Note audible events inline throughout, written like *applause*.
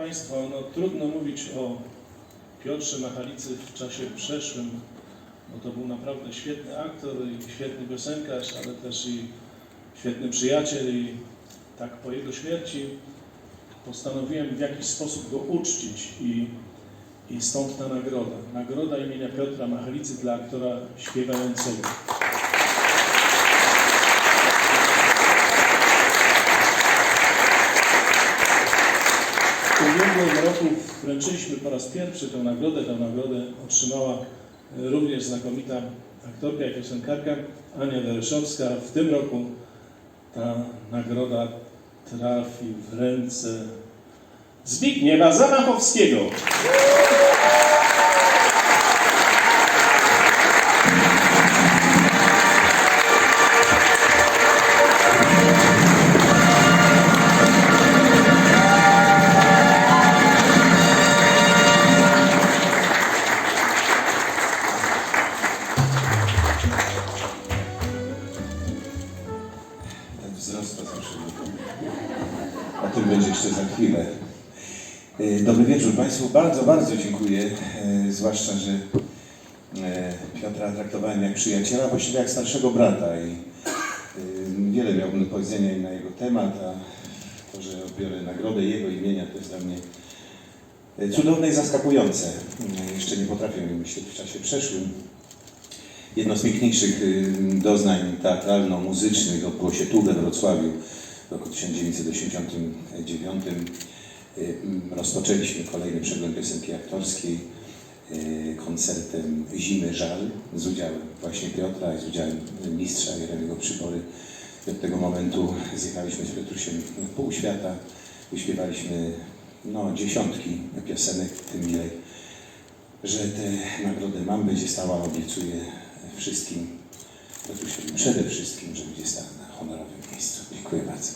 Państwa, no trudno mówić o Piotrze Machalicy w czasie przeszłym, bo to był naprawdę świetny aktor i świetny piosenkarz, ale też i świetny przyjaciel i tak po jego śmierci postanowiłem w jakiś sposób go uczcić i, i stąd ta nagroda. Nagroda imienia Piotra Machalicy dla aktora śpiewającego. W ubiegłym roku wręczyliśmy po raz pierwszy tę nagrodę. Tę nagrodę otrzymała e, również znakomita aktorka i piosenkarka Ania Dereszowska. W tym roku ta nagroda trafi w ręce Zbigniewa Zamachowskiego. Będzie jeszcze za chwilę. E, Dobry wieczór Państwu. Bardzo, bardzo dziękuję. e, Zwłaszcza, że e, Piotra traktowałem jak przyjaciela, właściwie jak starszego brata i wiele miałbym do powiedzenia na jego temat, a to, że odbiorę nagrodę jego imienia, to jest dla mnie cudowne i zaskakujące. Jeszcze nie potrafię myśleć w czasie przeszłym. Jedno z piękniejszych doznań teatralno-muzycznych odbyło się tu we Wrocławiu w roku 1989. Y, mm, Rozpoczęliśmy kolejny przegląd piosenki aktorskiej y, koncertem Zimy Żal z udziałem właśnie Piotra i z udziałem mistrza Jeremiego Przybory. I od tego momentu zjechaliśmy z Piotrusiem pół świata, wyśpiewaliśmy no, dziesiątki piosenek, tym milej że tę nagrodę mam, będzie stała, obiecuję wszystkim, Piotrusiowi przede wszystkim, że będzie stała na honorowym miejscu. Dziękuję bardzo.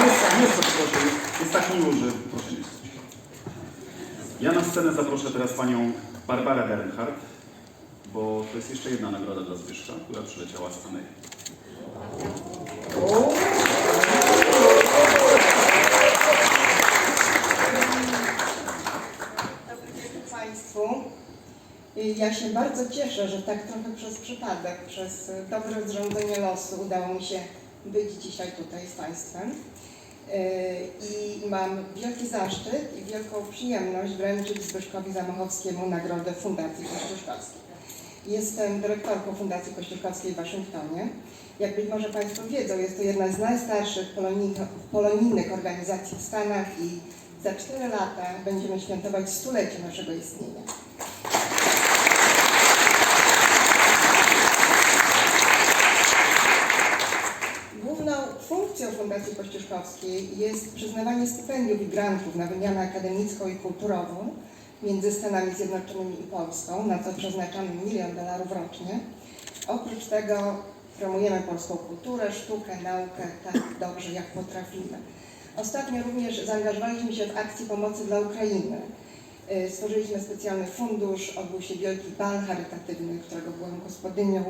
Miejsca, miejsca proszę. Jest, tak miło, że proszę nie wstać. Ja na scenę zaproszę teraz panią Barbarę Berenhardt, bo to jest jeszcze jedna nagroda dla Zbyszka, która przyleciała z Ameryki. Ja się bardzo cieszę, że tak trochę przez przypadek, przez dobre zrządzenie losu udało mi się być dzisiaj tutaj z Państwem. Yy, I mam wielki zaszczyt i wielką przyjemność wręczyć Zbyszkowi Zamachowskiemu nagrodę Fundacji Kościuszkowskiej. Jestem dyrektorką Fundacji Kościuszkowskiej w Waszyngtonie. Jak być może Państwo wiedzą, jest to jedna z najstarszych polonijnych organizacji w Stanach i za 4 lata będziemy świętować stulecie naszego istnienia. Fundacji Kościuszkowskiej jest przyznawanie stypendiów i grantów na wymianę akademicką i kulturową między Stanami Zjednoczonymi i Polską, na co przeznaczamy milion dolarów rocznie. Oprócz tego promujemy polską kulturę, sztukę, naukę tak dobrze jak potrafimy. Ostatnio również zaangażowaliśmy się w akcję pomocy dla Ukrainy. Y, Stworzyliśmy specjalny fundusz, odbył się wielki bal charytatywny, którego byłam gospodynią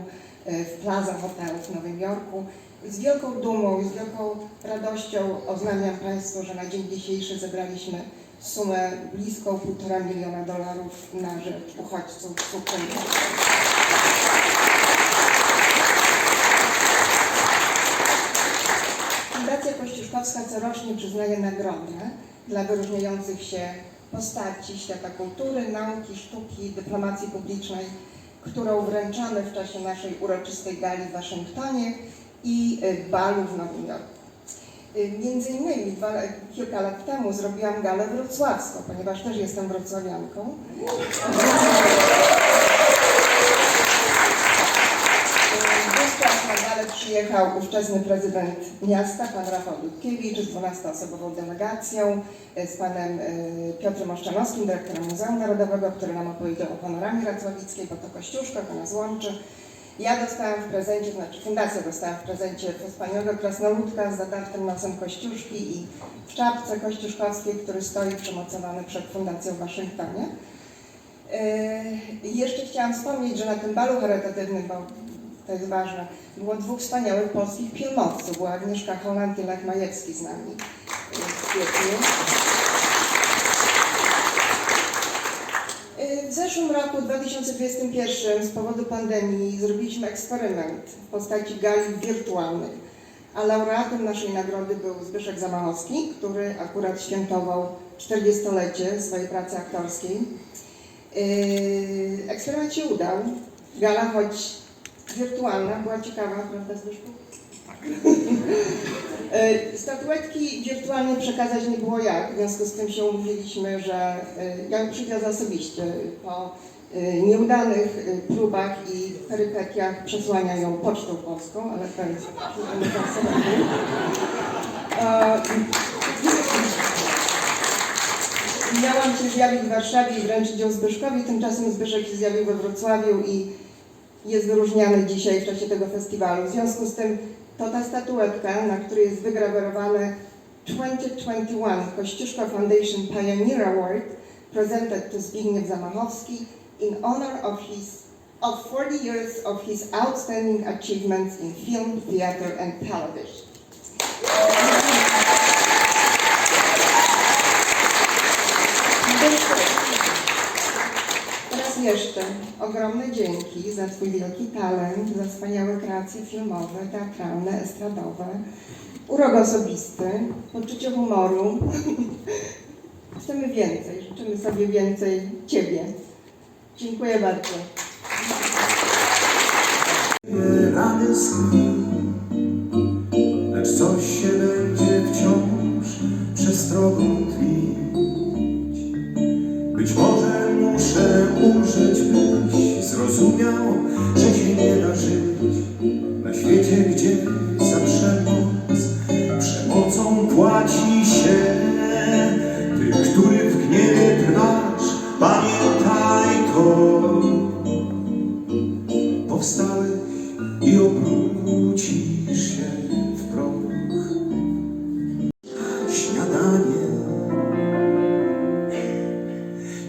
y, w Plaza Hotel w Nowym Jorku. Z wielką dumą i z wielką radością oznamiam Państwu, że na dzień dzisiejszy zebraliśmy sumę bliską 1,5 miliona dolarów na rzecz uchodźców z Ukrainy. Fundacja Kościuszkowska corocznie przyznaje nagrodę dla wyróżniających się postaci świata kultury, nauki, sztuki, dyplomacji publicznej, którą wręczamy w czasie naszej uroczystej gali w Waszyngtonie i y, balu w Nowym Jorku. Y, Między innymi dwa, kilka lat temu zrobiłam galę wrocławską, ponieważ też jestem wrocławianką. Przyjechał ówczesny prezydent miasta, pan Rafał Dudkiewicz z 12-osobową delegacją, e, z panem e, Piotrem Oszczanowskim, dyrektorem Muzeum Narodowego, który nam opowiedział o panoramie racławickiej, bo to Kościuszko, to nas łączy. Ja dostałam w prezencie, znaczy fundacja dostała w prezencie wspaniałego krasnoludka z zatartym nosem Kościuszki i w czapce kościuszkowskiej, który stoi przymocowany przed fundacją w Waszyngtonie. Yy, Jeszcze chciałam wspomnieć, że na tym balu charytatywnym, bo to jest ważne. Było dwóch wspaniałych polskich filmowców. Była Agnieszka Holland i Lech Majewski z nami. W zeszłym roku, 2021, z powodu pandemii zrobiliśmy eksperyment w postaci gali wirtualnych, a laureatem naszej nagrody był Zbyszek Zamachowski, który akurat świętował 40-lecie swojej pracy aktorskiej. Yy, Eksperyment się udał. Gala, choć wirtualna, była ciekawa, prawda Zbyszku? E, Statuetki wirtualnie przekazać nie było jak, w związku z tym się umówiliśmy, że e, ja przywiozę osobiście po e, nieudanych próbach i perypetiach przesłania ją pocztą polską, ale to jest Miałam się zjawić w Warszawie i wręczyć ją Zbyszkowi, tymczasem Zbyszek się zjawił we Wrocławiu i jest wyróżniany dzisiaj w czasie tego festiwalu. W związku z tym to ta statuetka, na której jest wygrawerowane 2021 Kościuszko Foundation Pioneer Award presented to Zbigniew Zamachowski in honor of his of 40 years of his outstanding achievements in film, theater and television. Teraz jeszcze ogromne dzięki za Twój wielki talent, za wspaniałe kreacje filmowe, teatralne, estradowe, urok osobisty, poczucie humoru. *laughs* Chcemy więcej, życzymy sobie więcej Ciebie. Dziękuję bardzo. Przemocą płaci się. Ty, który w gniewie trwasz, pamiętaj to powstałeś i obrócisz się w proch. Śniadanie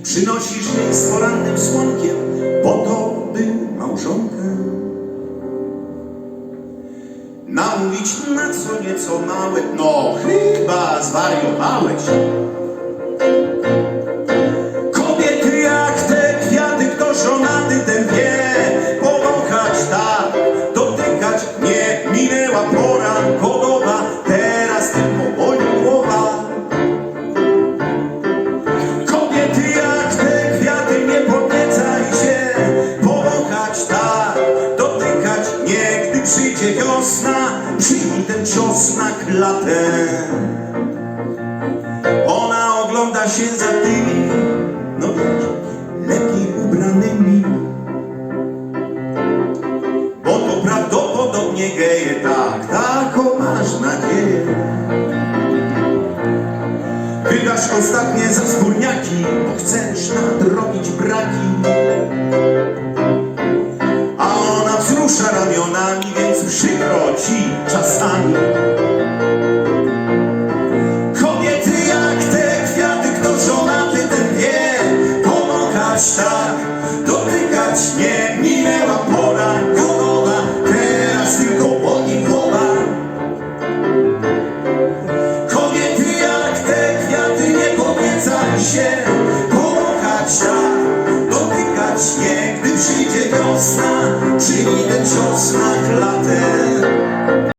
przynosisz jej z porannym słonkiem, po to, by małżonkę namówić na co nieco małe. No, chyba zwariowałeś. Skórniaki, bo chcesz nadrobić braki. A ona wzrusza ramionami, więc przykro ci czasami.